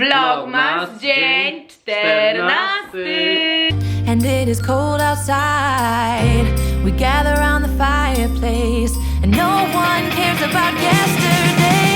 Vlogmas dzień 14. and it is cold outside. We gather around the fireplace, and no one cares about yesterday.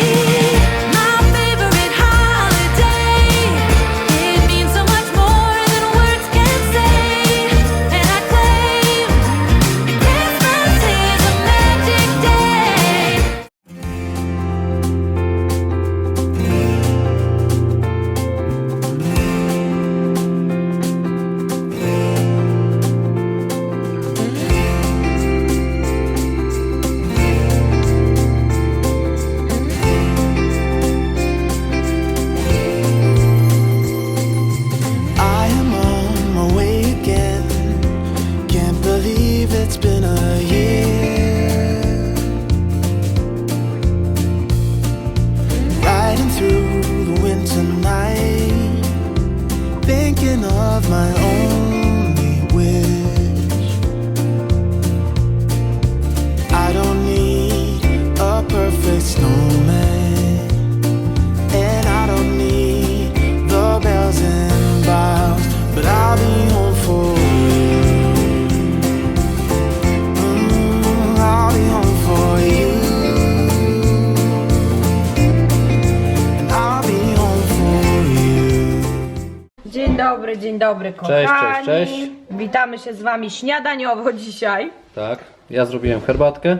Dzień dobry kochani. Cześć, cześć, cześć. Witamy się z wami śniadaniowo dzisiaj. Tak, ja zrobiłem herbatkę,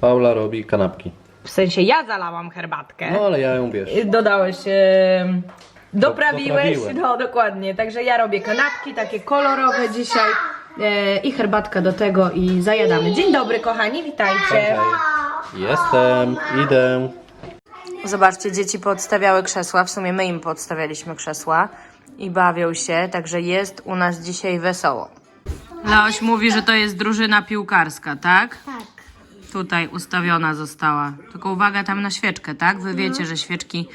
Paula robi kanapki. W sensie ja zalałam herbatkę. No ale ja ją wiesz. Dodałeś, e, doprawiłeś, doprawiłem. no dokładnie. Także ja robię kanapki, takie kolorowe dzisiaj e, i herbatka do tego i zajadamy. Dzień dobry kochani, witajcie. Jestem, idę. Zobaczcie, dzieci podstawiały krzesła, w sumie my im podstawialiśmy krzesła i bawią się, także jest u nas dzisiaj wesoło. Leoś mówi, że to jest drużyna piłkarska, tak? Tak. Tutaj ustawiona została. Tylko uwaga tam na świeczkę, tak? Wy wiecie, że świeczki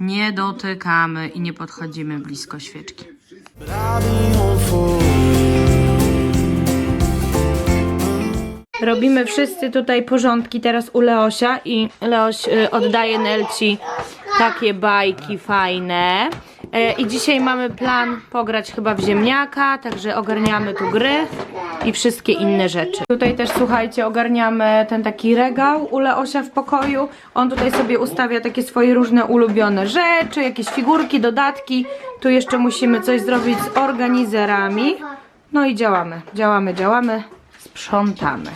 nie dotykamy i nie podchodzimy blisko świeczki. Robimy wszyscy tutaj porządki teraz u Leosia i Leoś y, oddaje Nelci takie bajki fajne. E, I dzisiaj mamy plan pograć chyba w ziemniaka, także ogarniamy tu gry i wszystkie inne rzeczy. Tutaj też słuchajcie, ogarniamy ten taki regał u Leosia w pokoju. On tutaj sobie ustawia takie swoje różne ulubione rzeczy, jakieś figurki, dodatki. Tu jeszcze musimy coś zrobić z organizerami. No i działamy, działamy, działamy sprzątamy.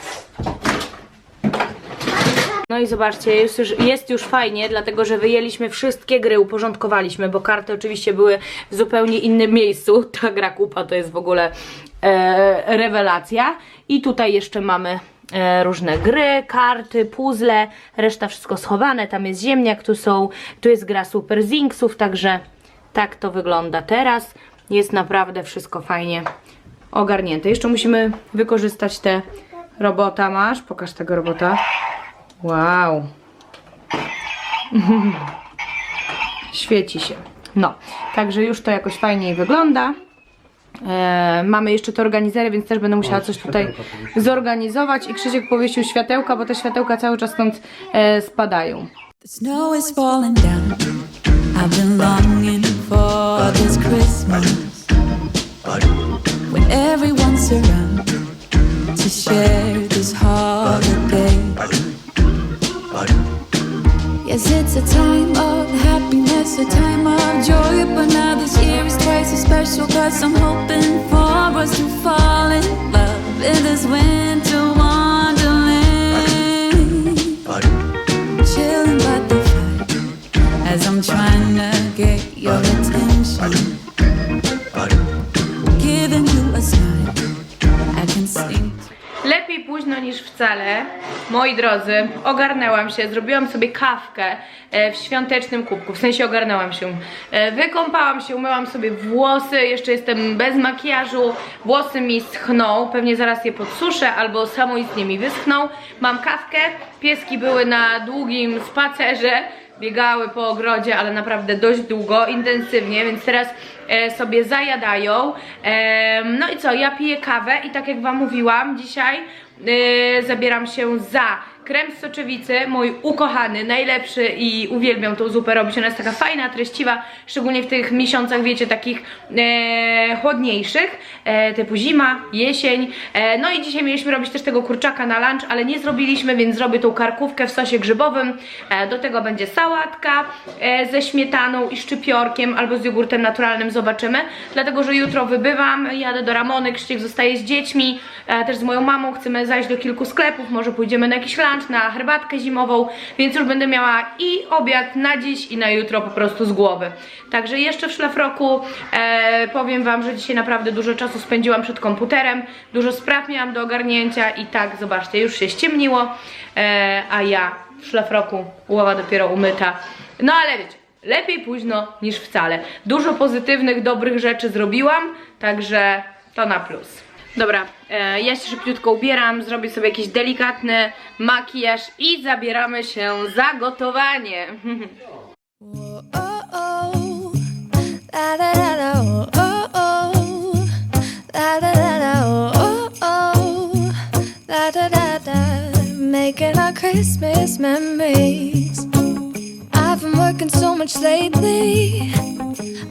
No i zobaczcie, jest już, jest już fajnie, dlatego że wyjęliśmy wszystkie gry, uporządkowaliśmy, bo karty oczywiście były w zupełnie innym miejscu. Ta gra kupa to jest w ogóle e, rewelacja. I tutaj jeszcze mamy e, różne gry, karty, puzzle, reszta wszystko schowane. Tam jest ziemniak, tu są, tu jest gra Super Zinksów, także tak to wygląda teraz. Jest naprawdę wszystko fajnie ogarnięte. Jeszcze musimy wykorzystać te robota. Masz? Pokaż tego robota. Wow. Świeci się. No, także już to jakoś fajniej wygląda. E, mamy jeszcze te organizery, więc też będę musiała coś tutaj zorganizować. I Krzysiek powiesił światełka, bo te światełka cały czas stąd e, spadają. The snow is falling down. I've been longing for this Christmas when everyone's around to share this holiday. Yes, it's a time of happiness, a time of joy, but now this year is twice as special cause I'm hoping for us to fall in love in this winter wonderland. Chilling by the fire as I'm trying to get your attention. Lepiej późno niż wcale. Moi drodzy, ogarnęłam się, zrobiłam sobie kawkę e, w świątecznym kubku. W sensie ogarnęłam się. E, wykąpałam się, umyłam sobie włosy, jeszcze jestem bez makijażu. Włosy mi schną, pewnie zaraz je podsuszę albo samoistnie mi wyschną. Mam kawkę, pieski były na długim spacerze. Biegały po ogrodzie, ale naprawdę dość długo, intensywnie, więc teraz e, sobie zajadają. E, no i co, ja piję kawę i tak jak Wam mówiłam, dzisiaj e, zabieram się za krem z soczewicy, mój ukochany, najlepszy i uwielbiam tą zupę robić. Ona jest taka fajna, treściwa, szczególnie w tych miesiącach, wiecie, takich e, chłodniejszych, e, typu zima, jesień. E, no i dzisiaj mieliśmy robić też tego kurczaka na lunch, ale nie zrobiliśmy, więc zrobię tą karkówkę w sosie grzybowym. E, do tego będzie sałatka e, ze śmietaną i szczypiorkiem albo z jogurtem naturalnym, zobaczymy. Dlatego, że jutro wybywam, jadę do Ramony, Krzysiek zostaje z dziećmi, e, też z moją mamą, chcemy zajść do kilku sklepów, może pójdziemy na jakiś lunch, na herbatkę zimową, więc już będę miała i obiad na dziś i na jutro po prostu z głowy. Także jeszcze w szlafroku e, powiem Wam, że dzisiaj naprawdę dużo czasu spędziłam przed komputerem, dużo spraw miałam do ogarnięcia i tak, zobaczcie, już się ściemniło, e, a ja w szlafroku, głowa dopiero umyta. No ale wiecie, lepiej późno niż wcale. Dużo pozytywnych, dobrych rzeczy zrobiłam, także to na plus. Dobra, e, ja się szybciutko ubieram, zrobię sobie jakiś delikatny makijaż i zabieramy się za gotowanie. Making our Christmas memories. I've been working so much lately,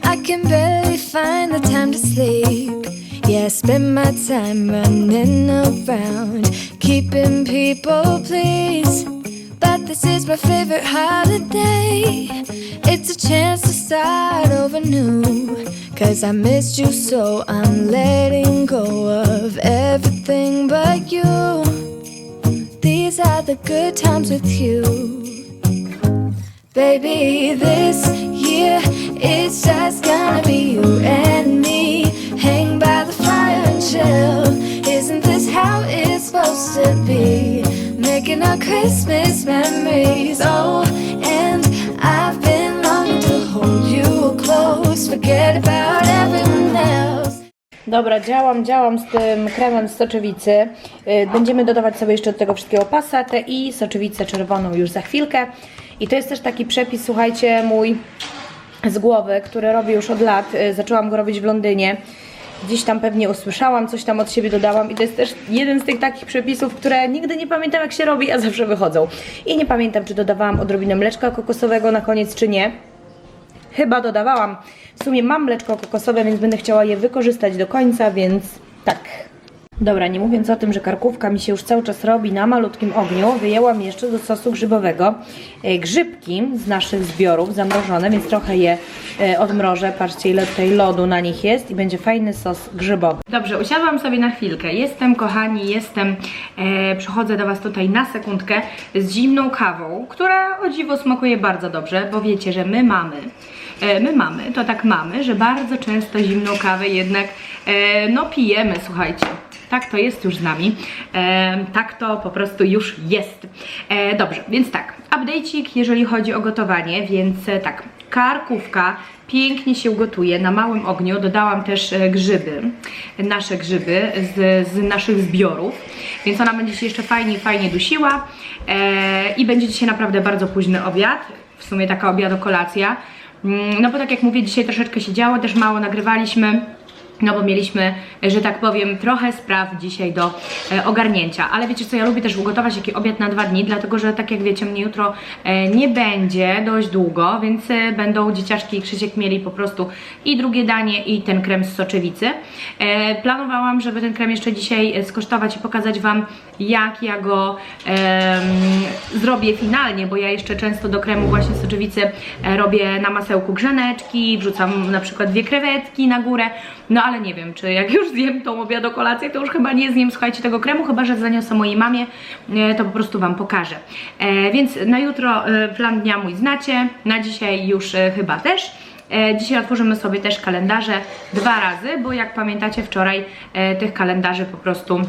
I can barely find the time to sleep. Yeah, I spend my time running around, keeping people pleased. But this is my favorite holiday. It's a chance to start over new. Cause I missed you, so I'm letting go of everything but you. These are the good times with you. Baby, this year it's just gonna be you and Christmas memories. Oh, and I've been longing to hold you close. Forget about everyone else. Dobra, działam, działam z tym kremem z soczewicy. Y, Będziemy dodawać sobie jeszcze do tego wszystkiego pasatę i soczewicę czerwoną już za chwilkę. I to jest też taki przepis, słuchajcie, mój z głowy, który robię już od lat. Y, Zaczęłam go robić w Londynie. Gdzieś tam pewnie usłyszałam, coś tam od siebie dodałam i to jest też jeden z tych takich przepisów, które nigdy nie pamiętam jak się robi, a zawsze wychodzą. I nie pamiętam, czy dodawałam odrobinę mleczka kokosowego na koniec, czy nie. Chyba dodawałam. W sumie mam mleczko kokosowe, więc będę chciała je wykorzystać do końca, więc tak. Dobra, nie mówiąc o tym, że karkówka mi się już cały czas robi na malutkim ogniu, wyjęłam jeszcze do sosu grzybowego e, grzybki z naszych zbiorów zamrożone, więc trochę je e, odmrożę. Patrzcie, ile tutaj lodu na nich jest i będzie fajny sos grzybowy. Dobrze, usiadłam sobie na chwilkę. Jestem, kochani, jestem, e, przychodzę do Was tutaj na sekundkę z zimną kawą, która o dziwo smakuje bardzo dobrze, bo wiecie, że my mamy E, my mamy, to tak mamy, że bardzo często zimną kawę jednak no pijemy, słuchajcie. Tak to jest już z nami. E, tak to po prostu już jest. E, dobrze, więc tak, update'ik jeżeli chodzi o gotowanie, więc e, tak, karkówka pięknie się gotuje na małym ogniu. Dodałam też e, grzyby, nasze grzyby z, z naszych zbiorów, więc ona będzie się jeszcze fajnie, fajnie dusiła e, i będzie dzisiaj naprawdę bardzo późny obiad, w sumie taka obiado-kolacja. Mm, No bo tak jak mówię, dzisiaj troszeczkę się działo, też mało nagrywaliśmy. No bo mieliśmy, że tak powiem, trochę spraw dzisiaj do e, ogarnięcia. Ale wiecie co, ja lubię też ugotować taki obiad na dwa dni, dlatego że tak jak wiecie, mnie jutro e, nie będzie dość długo, więc e, będą dzieciaszki i Krzysiek mieli po prostu i drugie danie i ten krem z soczewicy. E, planowałam, żeby ten krem jeszcze dzisiaj e, skosztować i pokazać Wam, jak ja go em, zrobię finalnie, bo ja jeszcze często do kremu właśnie z soczewicy e, robię na masełku grzaneczki, wrzucam na przykład dwie krewetki na górę, no ale nie wiem, czy jak już zjem tą obiado kolację, to już chyba nie zjem, słuchajcie, tego kremu, chyba że zaniosę mojej mamie, e, to po prostu Wam pokażę. E, więc na jutro e, plan dnia mój znacie, na dzisiaj już chyba też. Dzisiaj otworzymy sobie też kalendarze dwa razy, bo jak pamiętacie wczoraj tych kalendarzy po prostu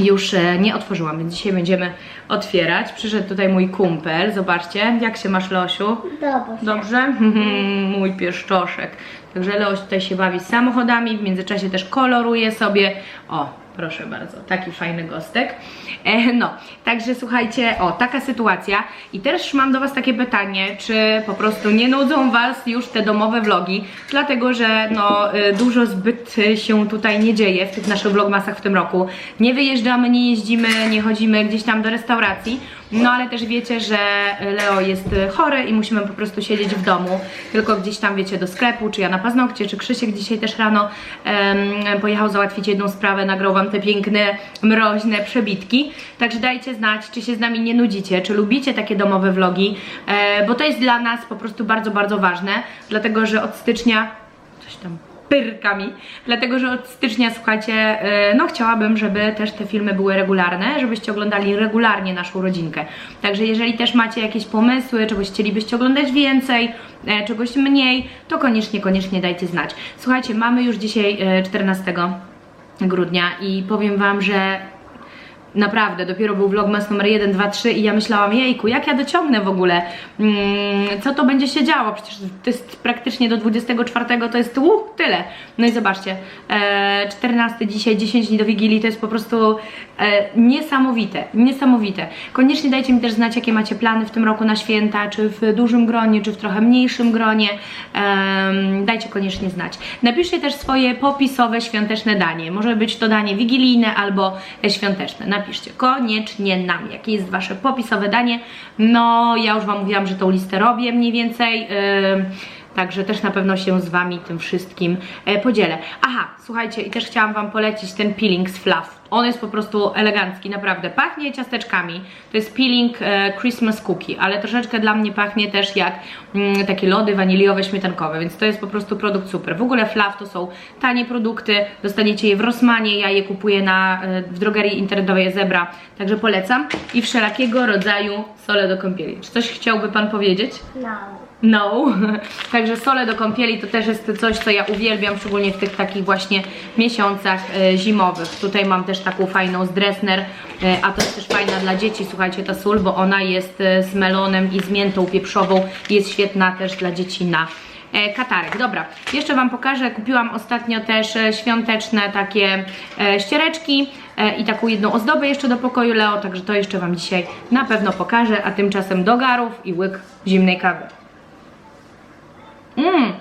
już e, nie otworzyłam, więc dzisiaj będziemy otwierać. Przyszedł tutaj mój kumpel, zobaczcie, jak się masz Losiu? Dobrze. Dobrze? mój pieszczoszek. Także Leoś tutaj się bawi z samochodami, w międzyczasie też koloruje sobie. O, proszę bardzo, taki fajny gostek. E, no, także słuchajcie, o, taka sytuacja. I też mam do Was takie pytanie, czy po prostu nie nudzą Was już te domowe vlogi, dlatego że no, y, dużo zbyt się tutaj nie dzieje w tych naszych vlogmasach w tym roku. Nie wyjeżdżamy, nie jeździmy, nie chodzimy gdzieś tam do restauracji. No ale też wiecie, że Leo jest chory i musimy po prostu siedzieć w domu, tylko gdzieś tam wiecie do sklepu, czy ja na paznokcie, czy Krzysiek dzisiaj też rano em, pojechał załatwić jedną sprawę, nagrał wam te piękne, mroźne przebitki. Także dajcie znać, czy się z nami nie nudzicie, czy lubicie takie domowe vlogi, e, bo to jest dla nas po prostu bardzo, bardzo ważne, dlatego że od stycznia pyrkami, dlatego że od stycznia, słuchajcie, e, no chciałabym, żeby też te filmy były regularne, żebyście oglądali regularnie naszą rodzinkę. Także jeżeli też macie jakieś pomysły, czegoś chcielibyście oglądać więcej, e, czegoś mniej, to koniecznie, koniecznie dajcie znać. Słuchajcie, mamy już dzisiaj e, 14 grudnia i powiem Wam, że Naprawdę, dopiero był vlogmas numer 1, 2, 3 i ja myślałam, jejku, jak ja dociągnę w ogóle, mm, co to będzie się działo, przecież to jest praktycznie do 24, to jest uh, tyle. No i zobaczcie, e, 14 dzisiaj, 10 dni do Wigilii, to jest po prostu e, niesamowite, niesamowite. Koniecznie dajcie mi też znać, jakie macie plany w tym roku na święta, czy w dużym gronie, czy w trochę mniejszym gronie, Em, dajcie koniecznie znać. Napiszcie też swoje popisowe świąteczne danie, może być to danie wigilijne albo e, świąteczne. Napiszcie koniecznie nam, jakie jest wasze popisowe danie. No, ja już wam mówiłam, że tą listę robię mniej więcej. em, Także też na pewno się z Wami tym wszystkim e, podzielę. Aha, słuchajcie, i też chciałam Wam polecić ten peeling z Fluff. On jest po prostu elegancki, naprawdę. Pachnie ciasteczkami. To jest peeling e, Christmas cookie, ale troszeczkę dla mnie pachnie też jak mm, takie lody waniliowe, śmietankowe, więc to jest po prostu produkt super. W ogóle Fluff to są tanie produkty, dostaniecie je w Rossmanie, ja je kupuję na, e, w drogerii internetowej Zebra, także polecam. I wszelakiego rodzaju sole do kąpieli. Czy coś chciałby Pan powiedzieć? No. Także sole do kąpieli to też jest coś, co ja uwielbiam, szczególnie w tych takich właśnie miesiącach e, zimowych. Tutaj mam też taką fajną z Dressner, e, a to jest też fajna dla dzieci, słuchajcie, ta sól, bo ona jest e, z melonem i z miętą pieprzową. Jest świetna też dla dzieci na katarek. Dobra, jeszcze Wam pokażę, kupiłam ostatnio też świąteczne takie ściereczki i taką jedną ozdobę jeszcze do pokoju Leo, także to jeszcze Wam dzisiaj na pewno pokażę, a tymczasem do garów i łyk zimnej kawy. Mmm,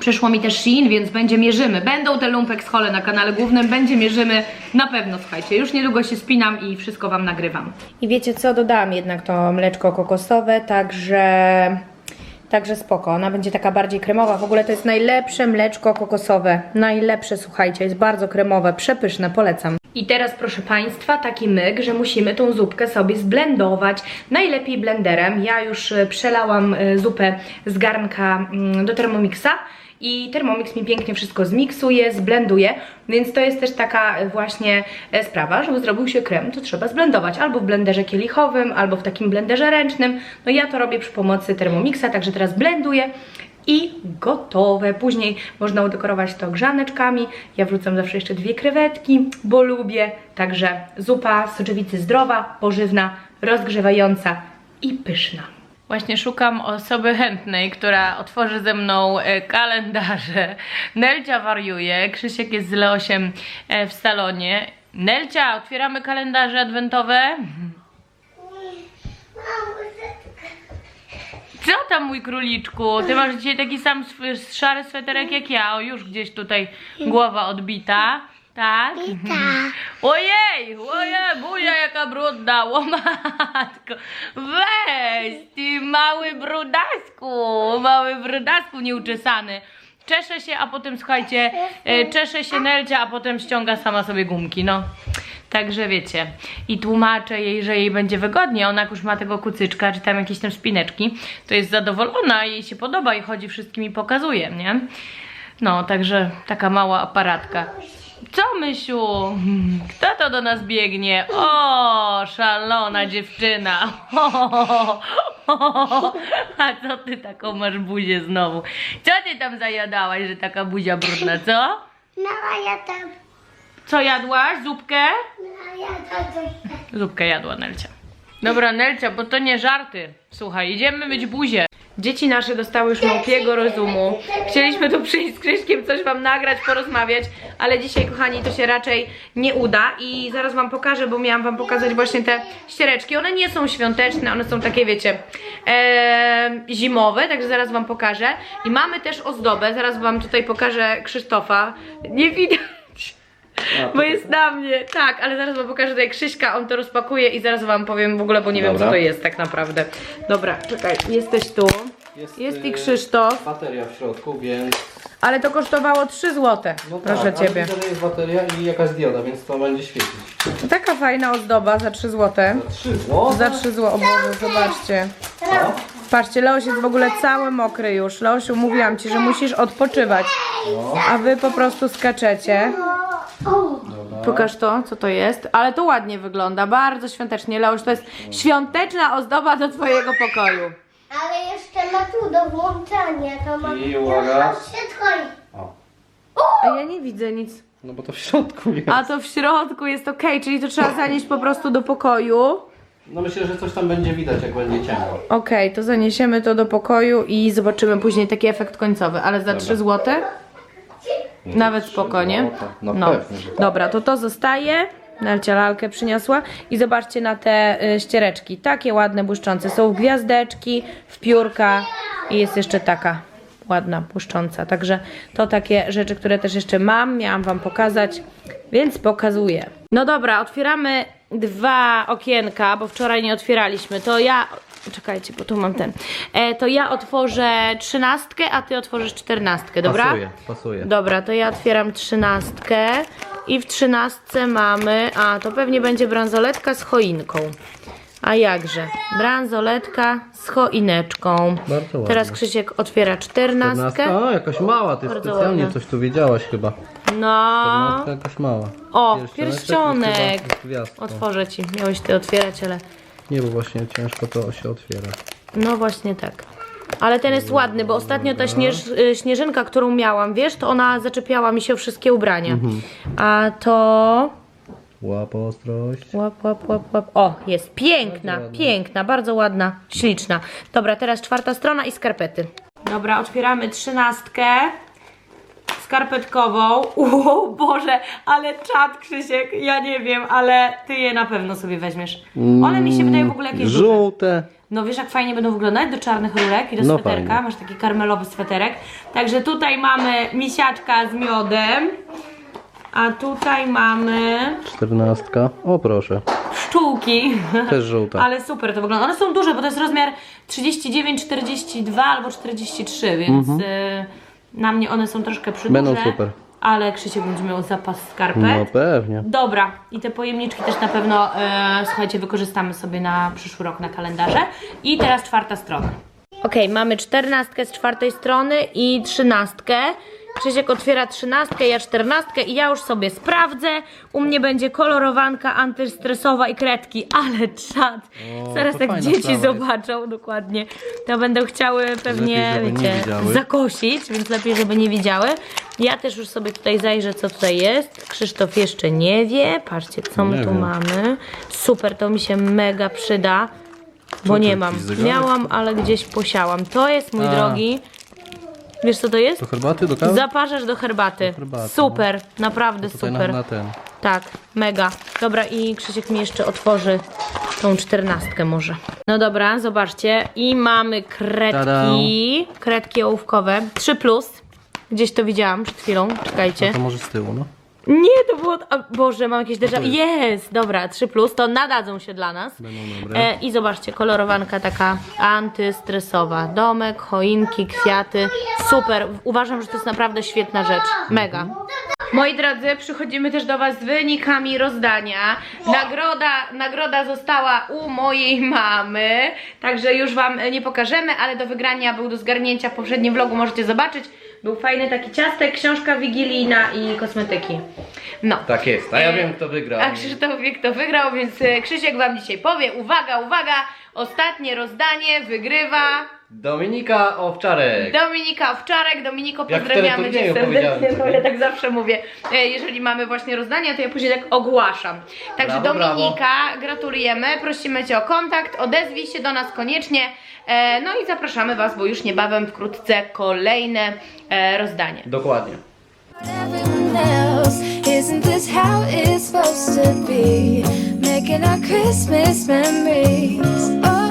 Przyszło mi też Shein, więc będzie mierzymy. Będą te lumpek z hole na kanale głównym, będzie mierzymy na pewno, słuchajcie. Już niedługo się spinam i wszystko Wam nagrywam. I wiecie co, dodałam jednak to mleczko kokosowe, także... Także spoko, ona będzie taka bardziej kremowa. W ogóle to jest najlepsze mleczko kokosowe. Najlepsze, słuchajcie, jest bardzo kremowe, przepyszne, polecam. I teraz, proszę Państwa, taki myk, że musimy tą zupkę sobie zblendować. Najlepiej blenderem. Ja już e, przelałam e, zupę z garnka mm, do Thermomixa i Thermomix mi pięknie wszystko zmiksuje, zblenduje, więc to jest też taka e, właśnie sprawa, żeby zrobił się krem, to trzeba zblendować albo w blenderze kielichowym, albo w takim blenderze ręcznym. No ja to robię przy pomocy Thermomixa, także teraz blenduję i gotowe. Później można udekorować to grzaneczkami. Ja wrzucam zawsze jeszcze dwie krewetki, bo lubię. Także zupa z soczewicy zdrowa, pożywna, rozgrzewająca i pyszna. Właśnie szukam osoby chętnej, która otworzy ze mną e, kalendarze. Nelcia wariuje, Krzysiek jest z Leosiem e, w salonie. Nelcia, otwieramy kalendarze adwentowe? Co tam mój króliczku? Ty masz dzisiaj taki sam sw- szary sweterek jak ja. O, już gdzieś tutaj głowa odbita. Tak? Ojej, ojej, buzia jaka brudna, o matko. Weź, ty mały brudasku, mały brudasku nieuczesany. Czeszę się, a potem słuchajcie, e, czeszę się Nelcia, a potem ściąga sama sobie gumki, no. Także wiecie, i tłumaczę jej, że jej będzie wygodnie, ona już ma tego kucyczka, czy tam jakieś tam spineczki, to jest zadowolona, jej się podoba i chodzi wszystkim i pokazuje, nie? No, także taka mała aparatka. Co, Mysiu? Kto to do nas biegnie? O, szalona dziewczyna. A co ty taką masz buzię znowu? Co ty tam zajadałaś, że taka buzia brudna, co? No ja tam, Co jadłaś? Zupkę? Zupkę jadła Nelcia. Dobra, Nelcia, bo to nie żarty. Słuchaj, idziemy myć buzię. Dzieci nasze dostały już małpiego rozumu. Chcieliśmy tu przyjść z Krzyśkiem, coś wam nagrać, porozmawiać, ale dzisiaj, kochani, to się raczej nie uda i zaraz wam pokażę, bo miałam wam pokazać właśnie te ściereczki. One nie są świąteczne, one są takie, wiecie, zimowe, także zaraz wam pokażę. I mamy też ozdobę, zaraz wam tutaj pokażę Krzysztofa. Nie widać. Bo jest na mnie, tak, ale zaraz wam pokażę tutaj Krzyśka, on to rozpakuje i zaraz wam powiem w ogóle, bo nie wiem Dobra. co to jest tak naprawdę. Dobra, czekaj, jesteś tu. Jest i Krzysztof, Bateria w środku, więc... ale to kosztowało 3 zł. No Proszę tak, ale ciebie. że jest bateria i jakaś dioda, więc to będzie świecić. Taka fajna ozdoba za 3 zł. Za 3 zł? Za 3 zł, o Boże, zobaczcie. Patrzcie, Leoś jest w ogóle cały mokry już. Leosiu, mówiłam ci, że musisz odpoczywać. A wy po prostu skaczecie. Pokaż to, co to jest. Ale to ładnie wygląda, bardzo świątecznie. Leoś, to jest świąteczna ozdoba do twojego pokoju. Ale jeszcze ma tu do włączania. To ma I uwaga. wszystko. O. A ja nie widzę nic. No bo to w środku jest. A to w środku jest ok, czyli to trzeba zanieść po prostu do pokoju. No myślę, że coś tam będzie widać, jak będzie ciemno. Okej, to zaniesiemy to do pokoju i zobaczymy później taki efekt końcowy, ale za 3 zł? Nawet spokojnie. No, No, pewnie, że tak. dobra, to to zostaje. Narcia lalkę przyniosła i zobaczcie na te y, ściereczki. Takie ładne, błyszczące. Są w gwiazdeczki, w piórka i jest jeszcze taka ładna, błyszcząca. Także to takie rzeczy, które też jeszcze mam. Miałam wam pokazać, więc pokazuję. No dobra, otwieramy dwa okienka, bo wczoraj nie otwieraliśmy. To ja... Czekajcie, bo tu mam ten. E, to ja otworzę trzynastkę, a ty otworzysz czternastkę, dobra? Pasuje, pasuje. Dobra, to ja otwieram trzynastkę i w trzynastce mamy, a to pewnie będzie bransoletka z choinką. A jakże? Bransoletka z choineczką. Bardzo ładnie. Teraz Krzysiek otwiera czternastkę. A, jakaś mała, ty Bardzo specjalnie ładna. coś tu wiedziałaś chyba. No, Czternastka jakaś mała. O, pierścionek. gwiazdką. otworzę ci. Miałeś ty otwierać, ale Nie, bo właśnie ciężko to się otwiera. no właśnie tak. Ale ten jest ładny, bo ostatnio ta śnież, y, śnieżynka, którą miałam, wiesz, to ona zaczepiała mi się o wszystkie ubrania. Mhm. A to Łap ostrość. Łap, łap, łap, łap. O, jest piękna, piękna, bardzo ładna, śliczna. Dobra, teraz czwarta strona i skarpety. Dobra, otwieramy trzynastkę skarpetkową. O Boże, ale czad Krzysiek, ja nie wiem, ale ty je na pewno sobie weźmiesz. One mi się wydają w ogóle jakieś duże. Żółte. No wiesz jak fajnie będą wyglądać do czarnych rurek i do No sweterka. fajnie. Masz taki karmelowy sweterek. Także tutaj mamy misiaczka z miodem. A tutaj mamy Czternastka. O proszę. pszczółki. Też żółta. Ale super to wygląda. One są duże, bo to jest rozmiar 39, 42 albo 43, więc y, na mnie one są troszkę przyduże. Będą super. Ale Krzysiek będzie miał zapas skarpet. No pewnie. Dobra, i te pojemniczki też na pewno, e, słuchajcie, wykorzystamy sobie na przyszły rok na kalendarze. I teraz czwarta strona. Okej, mamy czternastkę z czwartej strony i trzynastkę. Krzysiek otwiera trzynastkę, ja czternastkę i ja już sobie sprawdzę. U mnie będzie kolorowanka antystresowa i kredki, ale czad. O, Zaraz to jak fajna dzieci sprawa zobaczą dokładnie, to będą chciały pewnie, żeby nie wiecie, widziały. zakosić, więc lepiej, żeby nie widziały. Ja też już sobie tutaj zajrzę, co tutaj jest. Krzysztof jeszcze nie wie. Patrzcie, co my Nie tu wiem. mamy. Super, to mi się mega przyda, bo to nie jakiś mam. zegarek? Miałam, ale gdzieś posiałam. To jest, mój A. drogi. Wiesz, co to jest? Do herbaty, do kawy? Zaparzasz do herbaty. herbaty, super, naprawdę Tutaj super. na, na ten. Tak, mega. Dobra, i Krzysiek mi jeszcze otworzy tą czternastkę może. No dobra, zobaczcie. I mamy kredki. Kredki ołówkowe. 3 plus. Gdzieś to widziałam przed chwilą. Czekajcie. No to może z tyłu, no. Nie, to było. A, Boże, mam jakieś déjà. jest- Jest, dobra, 3 plus, to nadadzą się dla nas. Będą dobre. E, I zobaczcie, kolorowanka taka antystresowa. Domek, choinki, kwiaty. Super. Uważam, że to jest naprawdę świetna rzecz. Mega. Moi drodzy, przychodzimy też do Was z wynikami rozdania. Nagroda, nagroda została u mojej mamy, także już Wam nie pokażemy, ale do wygrania był do zgarnięcia w poprzednim vlogu, możecie zobaczyć. Był fajny taki ciastek, książka wigilijna i kosmetyki. No. Tak jest, a ja E, wiem kto wygrał. A Krzysztof wie kto wygrał, więc e, Krzysiek Wam dzisiaj powie. Uwaga, uwaga, ostatnie rozdanie wygrywa Dominika Owczarek. Dominika Owczarek. Dominiko, Jak pozdrawiamy Cię serdecznie, no sobie. ja tak zawsze mówię. E, Jeżeli mamy właśnie rozdania, to ja później tak ogłaszam. Także Brawo, Dominika, gratulujemy, prosimy Cię o kontakt, odezwij się do nas koniecznie. E, No i zapraszamy Was, bo już niebawem wkrótce kolejne e, rozdanie. Dokładnie. Isn't this how it's supposed to be? Making our Christmas memories. Oh,